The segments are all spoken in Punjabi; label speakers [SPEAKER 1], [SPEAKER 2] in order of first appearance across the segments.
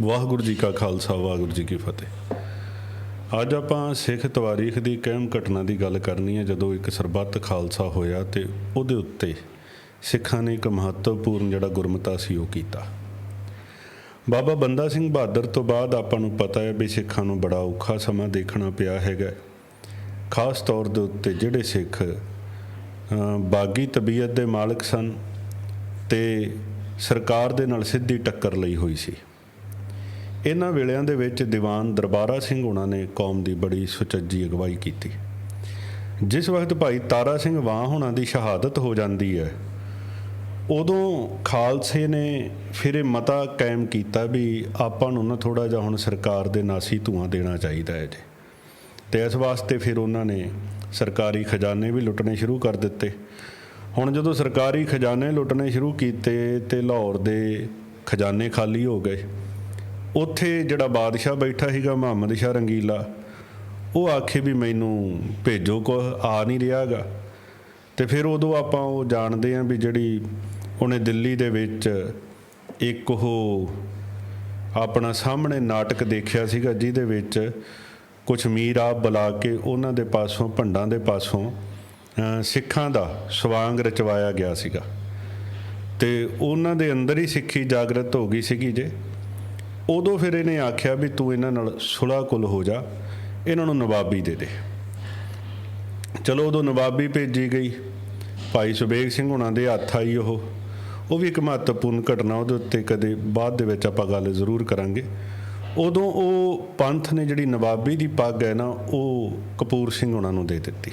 [SPEAKER 1] ਵਾਹਿਗੁਰੂ ਜੀ ਕਾ ਖਾਲਸਾ, ਵਾਹਿਗੁਰੂ ਜੀ ਕੀ ਫਤਿਹ। ਅੱਜ ਆਪਾਂ ਸਿੱਖ ਤਵਾਰੀਖ ਦੀ ਕਹਿਮ ਘਟਨਾ ਦੀ ਗੱਲ ਕਰਨੀ ਹੈ। ਜਦੋਂ ਇੱਕ ਸਰਬੱਤ ਖਾਲਸਾ ਹੋਇਆ ਤੇ ਉਹਦੇ ਉੱਤੇ ਸਿੱਖਾਂ ਨੇ ਇੱਕ ਮਹੱਤਵਪੂਰਨ ਜਿਹੜਾ ਗੁਰਮਤਾ ਸੀ ਉਹ ਕੀਤਾ। ਬਾਬਾ ਬੰਦਾ ਸਿੰਘ ਬਹਾਦਰ ਤੋਂ ਬਾਅਦ ਆਪਾਂ ਨੂੰ ਪਤਾ ਹੈ ਵੀ ਸਿੱਖਾਂ ਨੂੰ ਬੜਾ ਔਖਾ ਸਮਾਂ ਦੇਖਣਾ ਪਿਆ ਹੈਗਾ ਖਾਸ ਤੌਰ ਦੇ ਉੱਤੇ ਜਿਹੜੇ ਸਿੱਖ ਬਾਗੀ ਤਬੀਅਤ ਦੇ ਮਾਲਕ ਸਨ ਤੇ ਸਰਕਾਰ ਦੇ ਨਾਲ ਸਿੱਧੀ ਟੱਕਰ ਲਈ ਹੋਈ ਸੀ। ਇਹਨਾਂ ਵੇਲਿਆਂ ਦੇ ਵਿੱਚ ਦੀਵਾਨ ਦਰਬਾਰਾ ਸਿੰਘ ਉਹਨਾਂ ਨੇ ਕੌਮ ਦੀ ਬੜੀ ਸੁਚੱਜੀ ਅਗਵਾਈ ਕੀਤੀ। ਜਿਸ ਵਕਤ ਭਾਈ ਤਾਰਾ ਸਿੰਘ ਵਾਹ ਹੋਣਾ ਦੀ ਸ਼ਹਾਦਤ ਹੋ ਜਾਂਦੀ ਹੈ, ਉਦੋਂ ਖਾਲਸੇ ਨੇ ਫਿਰ ਇਹ ਮਤਾ ਕਾਇਮ ਕੀਤਾ ਵੀ ਆਪਾਂ ਨੂੰ ਨਾ ਥੋੜਾ ਜਿਹਾ ਹੁਣ ਸਰਕਾਰ ਦੇ ਨਾਸੀ ਧੂਆਂ ਦੇਣਾ ਚਾਹੀਦਾ ਹੈ ਜੀ। ਤੇ ਇਸ ਵਾਸਤੇ ਫਿਰ ਉਹਨਾਂ ਨੇ ਸਰਕਾਰੀ ਖਜ਼ਾਨੇ ਵੀ ਲੁੱਟਣੇ ਸ਼ੁਰੂ ਕਰ ਦਿੱਤੇ। ਹੁਣ ਜਦੋਂ ਸਰਕਾਰੀ ਖਜ਼ਾਨੇ ਲੁੱਟਣੇ ਸ਼ੁਰੂ ਕੀਤੇ ਤੇ ਲਾਹੌਰ ਦੇ ਖਜ਼ਾਨੇ ਖਾਲੀ ਹੋ ਗਏ ਉੱਥੇ ਜਿਹੜਾ ਬਾਦਸ਼ਾਹ ਬੈਠਾ ਸੀਗਾ, ਮੁਹੰਮਦ ਸ਼ਾਹ ਰੰਗੀਲਾ, ਉਹ ਆਖੇ ਵੀ ਮੈਨੂੰ ਭੇਜੋ ਕੋ ਆ ਨਹੀਂ ਰਿਹਾਗਾ। ਤੇ ਫਿਰ ਉਦੋਂ ਆਪਾਂ ਉਹ ਜਾਣਦੇ ਆਂ ਵੀ ਜਿਹੜੀ ਉਹਨੇ ਦਿੱਲੀ ਦੇ ਵਿੱਚ ਇੱਕ ਉਹ ਆਪਣਾ ਸਾਹਮਣੇ ਨਾਟਕ ਦੇਖਿਆ ਸੀਗਾ, ਜਿਹਦੇ ਵਿੱਚ ਕੁਝ ਮੀਰ ਆਪ ਬੁਲਾ ਕੇ ਉਹਨਾਂ ਦੇ ਪਾਸੋਂ, ਭੰਡਾਂ ਦੇ ਪਾਸੋਂ ਸਿੱਖਾਂ ਦਾ ਸਵਾਂਗ ਰਚਵਾਇਆ ਗਿਆ ਸੀਗਾ। ਤੇ ਉਹਨਾਂ ਦੇ ਅੰਦਰ ਹੀ ਸਿੱਖੀ ਜਾਗਰਤ ਹੋ ਗਈ ਸੀਗੀ ਜੇ। ਉਦੋਂ ਫਿਰ ਇਹਨੇ ਆਖਿਆ ਵੀ ਤੂੰ ਇਹਨਾਂ ਨਾਲ ਸੁਲਾ ਕੁਲ ਹੋ ਜਾ, ਇਹਨਾਂ ਨੂੰ ਨਵਾਬੀ ਦੇ ਦੇ। ਚਲੋ ਉਦੋਂ ਨਵਾਬੀ ਭੇਜੀ ਗਈ। ਭਾਈ ਸੁਬੇਗ ਸਿੰਘ ਹੁਣਾਂ ਦੇ ਹੱਥ ਆਈ ਉਹ। ਉਹ ਵੀ ਇੱਕ ਮਹੱਤਵਪੂਰਨ ਘਟਨਾ ਉਹਦੇ ਉੱਤੇ ਕਦੇ ਬਾਅਦ ਦੇ ਵਿੱਚ ਆਪਾਂ ਗੱਲ ਜ਼ਰੂਰ ਕਰਾਂਗੇ। ਉਦੋਂ ਉਹ ਪੰਥ ਨੇ ਜਿਹੜੀ ਨਵਾਬੀ ਦੀ ਪੱਗ ਹੈ ਨਾ, ਉਹ ਕਪੂਰ ਸਿੰਘ ਹੁਣਾਂ ਨੂੰ ਦੇ ਦਿੱਤੀ।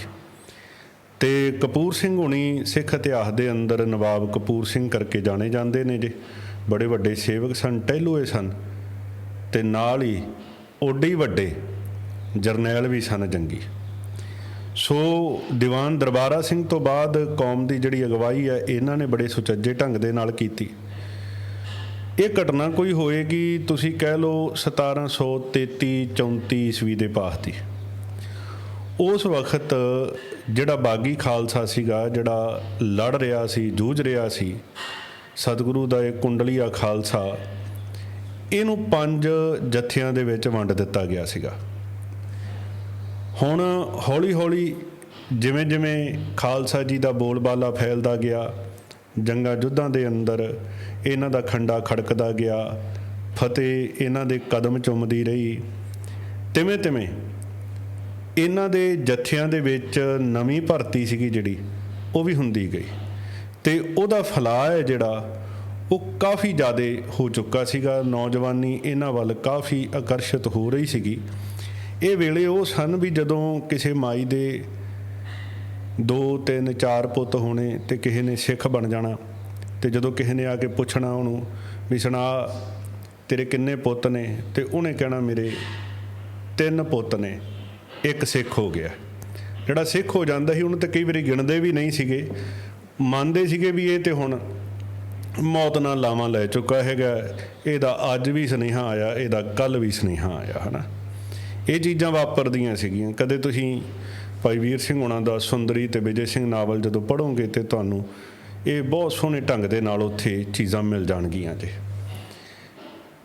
[SPEAKER 1] ਤੇ ਕਪੂਰ ਸਿੰਘ ਹੁਣੀ ਸਿੱਖ ਇਤਿਹਾਸ ਦੇ ਅੰਦਰ ਨਵਾਬ ਕਪੂਰ ਸਿੰਘ ਕਰਕੇ ਜਾਣੇ ਜਾਂਦੇ ਨੇ ਜੇ। ਬੜੇ ਵੱਡੇ ਸੇਵਕ ਸਨ, ਟਹਿਲੂਏ ਸਨ। ਤੇ ਨਾਲ ਹੀ ਓਡੇ ਹੀ ਵੱਡੇ ਜਰਨੈਲ ਵੀ ਸਨ ਜੰਗੀ। ਸੋ ਦੀਵਾਨ ਦਰਬਾਰਾ ਸਿੰਘ ਤੋਂ ਬਾਅਦ ਕੌਮ ਦੀ ਜਿਹੜੀ ਅਗਵਾਈ ਹੈ, ਇਹਨਾਂ ਨੇ ਬੜੇ ਸੁਚੱਜੇ ਢੰਗ ਦੇ ਨਾਲ ਕੀਤੀ। ਇਹ ਘਟਨਾ ਕੋਈ ਹੋਏਗੀ ਤੁਸੀਂ ਕਹਿ ਲਓ 1733 34 ਈਸਵੀ ਦੇ ਪਾਸ ਦੀ। ਉਸ ਵਕਤ ਜਿਹੜਾ ਬਾਗੀ ਖਾਲਸਾ ਸੀਗਾ, ਜਿਹੜਾ ਲੜ ਰਿਹਾ ਸੀ, ਜੂਝ ਰਿਹਾ ਸੀ, ਸਤਿਗੁਰੂ ਦਾ ਇਹ ਕੁੰਡਲੀਆ ਖਾਲਸਾ ਇਹਨੂੰ ਪੰਜ ਜਥਿਆਂ ਦੇ ਵਿੱਚ ਵੰਡ ਦਿੱਤਾ ਗਿਆ ਸੀਗਾ। ਹੁਣ ਹੌਲੀ ਹੌਲੀ ਜਿਵੇਂ ਜਿਵੇਂ ਖਾਲਸਾ ਜੀ ਦਾ ਬੋਲਬਾਲਾ ਫੈਲਦਾ ਗਿਆ, ਜੰਗਾਂ ਯੁੱਧਾਂ ਦੇ ਅੰਦਰ ਇਹਨਾਂ ਦਾ ਖੰਡਾ ਖੜਕਦਾ ਗਿਆ, ਫਤਿਹ ਇਹਨਾਂ ਦੇ ਕਦਮ ਚੁੰਮਦੀ ਰਹੀ। ਤਿਵੇਂ ਤਿਵੇਂ ਇਹਨਾਂ ਦੇ ਜਥਿਆਂ ਦੇ ਵਿੱਚ ਨਵੀਂ ਭਰਤੀ ਸੀਗੀ ਜਿਹੜੀ, ਉਹ ਵੀ ਹੁੰਦੀ ਗਈ। ਤੇ ਉਹਦਾ ਫਲਾਅ ਹੈ ਜਿਹੜਾ ਉਹ ਕਾਫੀ ਜ਼ਿਆਦਾ ਹੋ ਚੁੱਕਾ ਸੀਗਾ। ਨੌਜਵਾਨੀ ਇਹਨਾਂ ਵੱਲ ਕਾਫੀ ਆਕਰਸ਼ਿਤ ਹੋ ਰਹੀ ਸੀਗੀ। ਇਹ ਵੇਲੇ ਉਹ ਸਨ ਵੀ ਜਦੋਂ ਕਿਸੇ ਮਾਈ ਦੇ ਦੋ, ਤਿੰਨ, ਚਾਰ ਪੁੱਤ ਹੋਣੇ ਤੇ ਕਿਸੇ ਨੇ ਸਿੱਖ ਬਣ ਜਾਣਾ ਤੇ ਜਦੋਂ ਕਿਸੇ ਨੇ ਆ ਕੇ ਪੁੱਛਣਾ ਉਹਨੂੰ ਵੀ ਸੁਣਾ, ਤੇਰੇ ਕਿੰਨੇ ਪੁੱਤ ਨੇ? ਤੇ ਉਹਨੇ ਕਹਿਣਾ, ਮੇਰੇ ਤਿੰਨ ਪੁੱਤ ਨੇ। ਇੱਕ ਸਿੱਖ ਹੋ ਗਿਆ। ਜਿਹੜਾ ਸਿੱਖ ਹੋ ਜਾਂਦਾ ਸੀ, ਉਹਨੂੰ ਤਾਂ ਕਈ ਵਾਰੀ ਗਿਣਦੇ ਵੀ ਨਹੀਂ ਸੀਗੇ। ਮੰਨਦੇ ਸੀਗੇ ਵੀ ਇਹ ਤੇ ਹੁਣ ਮੌਤ ਨਾਲ ਲਾਵਾਂ ਲੈ ਚੁੱਕਾ ਹੈਗਾ। ਇਹਦਾ ਅੱਜ ਵੀ ਸੁਨੇਹਾ ਆਇਆ, ਇਹਦਾ ਕੱਲ ਵੀ ਸੁਨੇਹਾ ਆਇਆ, ਹਨਾ। ਇਹ ਚੀਜ਼ਾਂ ਵਾਪਰਦੀਆਂ ਸੀਗੀਆਂ। ਕਦੇ ਤੁਸੀਂ ਭਾਈ ਵੀਰ ਸਿੰਘ ਉਹਨਾਂ ਦਾ ਸੁੰਦਰੀ ਤੇ ਵਿਜੇ ਸਿੰਘ ਨਾਵਲ ਜਦੋਂ ਪੜ੍ਹੋਗੇ ਤੇ ਤੁਹਾਨੂੰ ਇਹ ਬਹੁਤ ਸੋਹਣੇ ਢੰਗ ਦੇ ਨਾਲ ਉੱਥੇ ਚੀਜ਼ਾਂ ਮਿਲ ਜਾਣਗੀਆਂ ਜੇ।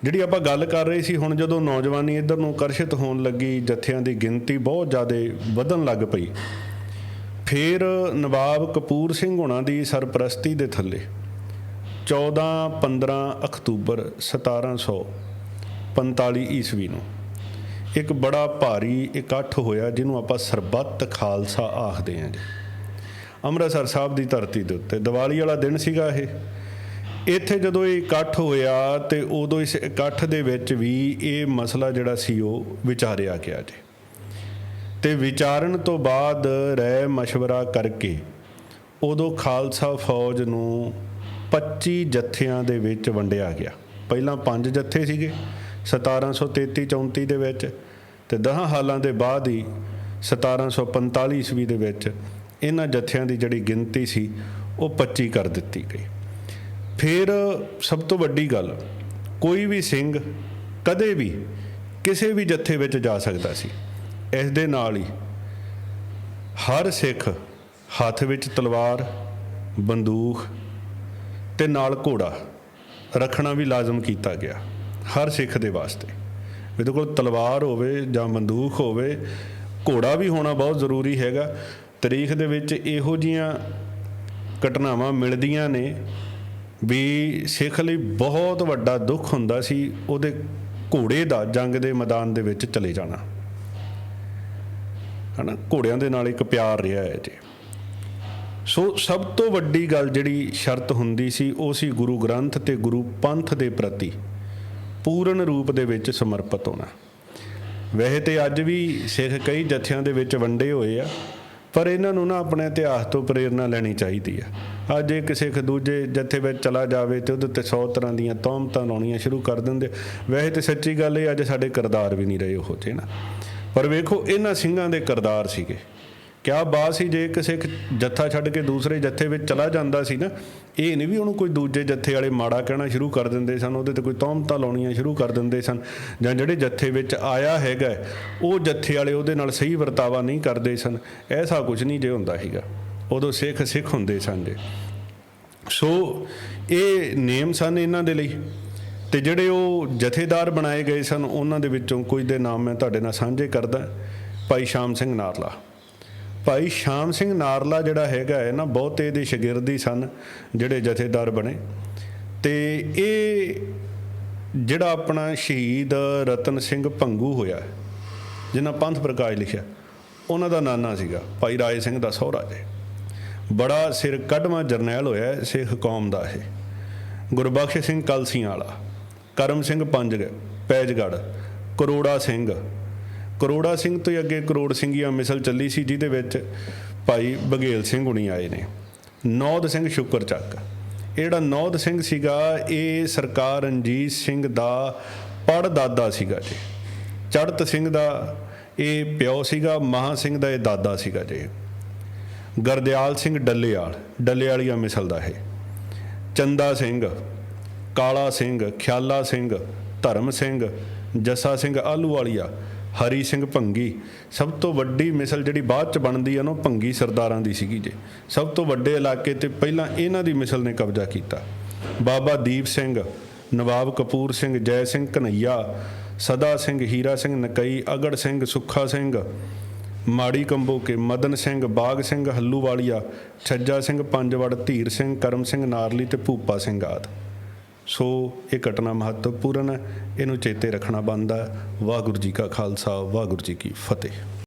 [SPEAKER 1] ਜਿਹੜੀ ਆਪਾਂ ਗੱਲ ਕਰ ਰਹੇ ਸੀ, ਹੁਣ ਜਦੋਂ ਨੌਜਵਾਨੀ ਇੱਧਰ ਨੂੰ ਆਕਰਸ਼ਿਤ ਹੋਣ ਲੱਗੀ, ਜਥਿਆਂ ਦੀ ਗਿਣਤੀ ਬਹੁਤ ਜ਼ਿਆਦਾ ਵਧਣ ਲੱਗ ਪਈ। ਫਿਰ ਨਵਾਬ ਕਪੂਰ ਸਿੰਘ ਹੁਣਾਂ ਦੀ ਸਰਪ੍ਰਸਤੀ ਦੇ ਥੱਲੇ 14 15 ਅਕਤੂਬਰ 1745 ਈਸਵੀ ਨੂੰ ਇੱਕ ਬੜਾ ਭਾਰੀ ਇਕੱਠ ਹੋਇਆ ਜਿਹਨੂੰ ਆਪਾਂ ਸਰਬੱਤ ਖਾਲਸਾ ਆਖਦੇ ਹਾਂ ਜੀ ਅੰਮ੍ਰਿਤਸਰ ਸਾਹਿਬ ਦੀ ਧਰਤੀ ਦੇ ਉੱਤੇ ਦੀਵਾਲੀ ਵਾਲਾ ਦਿਨ ਸੀਗਾ ਇਹ ਇੱਥੇ ਜਦੋਂ ਇਹ ਇਕੱਠ ਹੋਇਆ ਤੇ ਉਦੋਂ ਇਸ ਇਕੱਠ ਦੇ ਵਿੱਚ ਵੀ ਇਹ ਮਸਲਾ ਜਿਹੜਾ ਸੀ ਉਹ ਵਿਚਾਰਿਆ ਗਿਆ ਜੀ ਤੇ ਵਿਚਾਰਨ ਤੋਂ ਬਾਅਦ ਰਹਿ مشورہ ਕਰਕੇ ਉਦੋਂ ਖਾਲਸਾ ਫੌਜ ਨੂੰ 25 ਜਥਿਆਂ ਦੇ ਵਿੱਚ ਵੰਡਿਆ ਗਿਆ। ਪਹਿਲਾਂ ਪੰਜ ਜਥੇ ਸੀਗੇ 1733 34 ਦੇ ਵਿੱਚ ਤੇ 10 ਹਾਲਾਂ ਦੇ ਬਾਅਦ ਹੀ 1745 ਈਸਵੀ ਦੇ ਵਿੱਚ ਇਹਨਾਂ ਜਥਿਆਂ ਦੀ ਜਿਹੜੀ ਗਿਣਤੀ ਸੀ, ਉਹ 25 ਕਰ ਦਿੱਤੀ ਗਈ। ਫਿਰ ਸਭ ਤੋਂ ਵੱਡੀ ਗੱਲ, ਕੋਈ ਵੀ ਸਿੰਘ ਕਦੇ ਵੀ ਕਿਸੇ ਵੀ ਜਥੇ ਵਿੱਚ ਜਾ ਸਕਦਾ ਸੀ। ਇਸ ਦੇ ਨਾਲ ਹੀ ਹਰ ਸਿੱਖ ਹੱਥ ਵਿੱਚ ਤਲਵਾਰ, ਬੰਦੂਕ ਤੇ ਨਾਲ ਘੋੜਾ ਰੱਖਣਾ ਵੀ ਲਾਜ਼ਮ ਕੀਤਾ ਗਿਆ ਹਰ ਸਿੱਖ ਦੇ ਵਾਸਤੇ। ਇਹਦੇ ਕੋਲ ਤਲਵਾਰ ਹੋਵੇ ਜਾਂ ਬੰਦੂਕ ਹੋਵੇ, ਘੋੜਾ ਵੀ ਹੋਣਾ ਬਹੁਤ ਜ਼ਰੂਰੀ ਹੈਗਾ। ਤਾਰੀਖ ਦੇ ਵਿੱਚ ਇਹੋ ਜੀਆਂ ਘਟਨਾਵਾਂ ਮਿਲਦੀਆਂ ਨੇ ਵੀ ਸਿੱਖ ਲਈ ਬਹੁਤ ਵੱਡਾ ਦੁੱਖ ਹੁੰਦਾ ਸੀ, ਉਹਦੇ ਘੋੜੇ ਦਾ ਜੰਗ ਦੇ ਮੈਦਾਨ ਦੇ ਵਿੱਚ ਚਲੇ ਜਾਣਾ। ਹਨਾ? ਘੋੜਿਆਂ ਦੇ ਨਾਲ ਇੱਕ ਪਿਆਰ ਰਿਹਾ ਹੈ ਜੀ ਸੋ ਸਭ ਤੋਂ ਵੱਡੀ ਗੱਲ ਜਿਹੜੀ ਸ਼ਰਤ ਹੁੰਦੀ ਸੀ, ਉਹ ਸੀ ਗੁਰੂ ਗ੍ਰੰਥ ਤੇ ਗੁਰੂ ਪੰਥ ਦੇ ਪ੍ਰਤੀ ਪੂਰਨ ਰੂਪ ਦੇ ਵਿੱਚ ਸਮਰਪਿਤ ਹੋਣਾ। ਵੈਸੇ ਤੇ ਅੱਜ ਵੀ ਸਿੱਖ ਕਈ ਜਥਿਆਂ ਦੇ ਵਿੱਚ ਵੰਡੇ ਹੋਏ ਆ, ਪਰ ਇਹਨਾਂ ਨੂੰ ਨਾ ਆਪਣੇ ਇਤਿਹਾਸ ਤੋਂ ਪ੍ਰੇਰਣਾ ਲੈਣੀ ਚਾਹੀਦੀ ਆ। ਅੱਜ ਇੱਕ ਸਿੱਖ ਦੂਜੇ ਜਥੇ ਵਿੱਚ ਚਲਾ ਜਾਵੇ ਤੇ ਉਹਦੇ ਤੇ 100 ਤਰ੍ਹਾਂ ਦੀਆਂ ਤੌਮਤਾਂ ਲਾਉਣੀਆਂ ਸ਼ੁਰੂ ਕਰ ਦਿੰਦੇ। ਵੈਸੇ ਤੇ ਸੱਚੀ ਗੱਲ ਇਹ ਅੱਜ ਸਾਡੇ ਕਰਦਾਰ ਵੀ ਨਹੀਂ ਰਹੇ ਉਹ ਜੇ ਨਾ ਪਰ ਵੇਖੋ, ਇਹਨਾਂ ਸਿੰਘਾਂ ਦੇ ਕਰਦਾਰ ਸੀਗੇ। ਕਿਆ ਬਾਤ ਸੀ ਜੇ ਕਿਸੇ ਇੱਕ ਜੱਥਾ ਛੱਡ ਕੇ ਦੂਸਰੇ ਜੱਥੇ ਵਿੱਚ ਚਲਾ ਜਾਂਦਾ ਸੀ ਨਾ, ਇਹ ਨਹੀਂ ਵੀ ਉਹਨੂੰ ਕੋਈ ਦੂਜੇ ਜੱਥੇ ਵਾਲੇ ਮਾੜਾ ਕਹਿਣਾ ਸ਼ੁਰੂ ਕਰ ਦਿੰਦੇ ਸਨ, ਉਹਦੇ ਤੇ ਕੋਈ ਤੌਮਤਾਂ ਲਾਉਣੀਆਂ ਸ਼ੁਰੂ ਕਰ ਦਿੰਦੇ ਸਨ, ਜਾਂ ਜਿਹੜੇ ਜੱਥੇ ਵਿੱਚ ਆਇਆ ਹੈਗਾ, ਉਹ ਜੱਥੇ ਵਾਲੇ ਉਹਦੇ ਨਾਲ ਸਹੀ ਵਰਤਾਵਾ ਨਹੀਂ ਕਰਦੇ ਸਨ, ਐਸਾ ਕੁਝ ਨਹੀਂ ਜੇ ਹੁੰਦਾ ਹੈਗਾ ਉਦੋਂ ਸਿੱਖ ਸਿੱਖ ਹੁੰਦੇ ਸਨ ਜੇ। ਸੋ ਇਹ ਨੇਮ ਸਨ ਇਹਨਾਂ ਦੇ ਲਈ, ਤੇ ਜਿਹੜੇ ਉਹ ਜਥੇਦਾਰ ਬਣਾਏ ਗਏ ਸਨ, ਉਹਨਾਂ ਦੇ ਵਿੱਚੋਂ ਕੁਝ ਦੇ ਨਾਮ ਮੈਂ ਤੁਹਾਡੇ ਨਾਲ ਸਾਂਝੇ ਕਰਦਾ, ਭਾਈ ਸ਼ਾਮ ਸਿੰਘ ਨਾਰਲਾ। ਭਾਈ ਸ਼ਾਮ ਸਿੰਘ ਨਾਰਲਾ ਜਿਹੜਾ ਹੈਗਾ ਹੈ ਨਾ, ਬਹੁਤੇ ਇਹਦੇ ਸ਼ਾਗਿਰਦ ਸਨ, ਜਿਹੜੇ ਜਥੇਦਾਰ ਬਣੇ। ਤੇ ਇਹ ਜਿਹੜਾ ਆਪਣਾ ਸ਼ਹੀਦ ਰਤਨ ਸਿੰਘ ਭੰਗੂ ਹੋਇਆ ਜਿਨ੍ਹਾਂ ਪੰਥ ਪ੍ਰਕਾਸ਼ ਲਿਖਿਆ, ਉਹਨਾਂ ਦਾ ਨਾਨਾ ਸੀਗਾ, ਭਾਈ ਰਾਏ ਸਿੰਘ ਦਾ ਸਹੁਰਾ ਜੀ। ਬੜਾ ਸਿਰ ਕੱਢਵਾਂ ਜਰਨੈਲ ਹੋਇਆ ਹੈ, ਸਿੱਖ ਕੌਮ ਦਾ ਇਹ। ਗੁਰਬਖਸ਼ ਸਿੰਘ ਕਲਸੀਆਂ ਵਾਲਾ, ਕਰਮ ਸਿੰਘ ਪੰਜ ਪੈਜਗੜ ਕਰੋੜਾ ਸਿੰਘ ਕਰੋੜਾ ਸਿੰਘ ਤੋਂ ਹੀ ਅੱਗੇ ਕਰੋੜ ਸਿੰਘੀਆਂ ਮਿਸਲ ਚੱਲੀ ਸੀ, ਜਿਹਦੇ ਵਿੱਚ ਭਾਈ ਬਗੇਲ ਸਿੰਘ ਹੁਣੀ ਆਏ ਨੇ। ਨੌਦ ਸਿੰਘ ਸ਼ੁਕਰ ਚੱਕ। ਇਹ ਜਿਹੜਾ ਨੌਦ ਸਿੰਘ ਸੀਗਾ, ਇਹ ਸਰਕਾਰ ਰਣਜੀਤ ਸਿੰਘ ਦਾ ਪੜਦਾਦਾ ਸੀਗਾ ਜੀ। ਚੜਤ ਸਿੰਘ ਦਾ ਇਹ ਪਿਓ ਸੀਗਾ, ਮਹਾ ਸਿੰਘ ਦਾ ਇਹ ਦਾਦਾ ਸੀਗਾ ਜੀ। ਗਰਦਿਆਲ ਸਿੰਘ ਡੱਲੇਵਾਲ ਡੱਲੇਵਾਲੀਆ ਮਿਸਲ ਦਾ ਇਹ। ਚੰਦਾ ਸਿੰਘ, ਕਾਲਾ ਸਿੰਘ, ਖਿਆਲਾ ਸਿੰਘ, ਧਰਮ ਸਿੰਘ, ਜੱਸਾ ਸਿੰਘ ਆਲੂ ਵਾਲੀਆ ਹਰੀ ਸਿੰਘ ਭੰਗੀ, ਸਭ ਤੋਂ ਵੱਡੀ ਮਿਸਲ ਜਿਹੜੀ ਬਾਅਦ ਚ ਬਣਦੀ ਆ ਨਾ, ਉਹ ਭੰਗੀ ਸਰਦਾਰਾਂ ਦੀ ਸੀਗੀ ਜੇ। ਸਭ ਤੋਂ ਵੱਡੇ ਇਲਾਕੇ ਤੇ ਪਹਿਲਾਂ ਇਹਨਾਂ ਦੀ ਮਿਸਲ ਨੇ ਕਬਜ਼ਾ ਕੀਤਾ। ਬਾਬਾ ਦੀਪ ਸਿੰਘ, ਨਵਾਬ ਕਪੂਰ ਸਿੰਘ, ਜੈ ਸਿੰਘ ਕਨਈਆ ਸਦਾ ਸਿੰਘ, ਹੀਰਾ ਸਿੰਘ ਨਕਈ, ਅਗੜ ਸਿੰਘ, ਸੁੱਖਾ ਸਿੰਘ, ਮਾੜੀ ਕੰਬੋਕੇ, ਮਦਨ ਸਿੰਘ, ਬਾਗ ਸਿੰਘ, ਹੱਲੂਵਾਲੀਆ, ਛੱਜਾ ਸਿੰਘ, ਪੰਜਵੜ, ਧੀਰ ਸਿੰਘ, ਕਰਮ ਸਿੰਘ, ਨਾਰਲੀ ਤੇ ਭੂਪਾ ਸਿੰਘ ਆਦਿ। ਸੋ ਇਹ ਘਟਨਾ ਮਹੱਤਵਪੂਰਨ ਹੈ। ਇਹਨੂੰ ਚੇਤੇ ਰੱਖਣਾ ਬਣਦਾ ਵਾਹਿਗੁਰੂ ਜੀ ਕਾ ਖਾਲਸਾ, ਵਾਹਿਗੁਰੂ ਜੀ ਕੀ ਫਤਿਹ।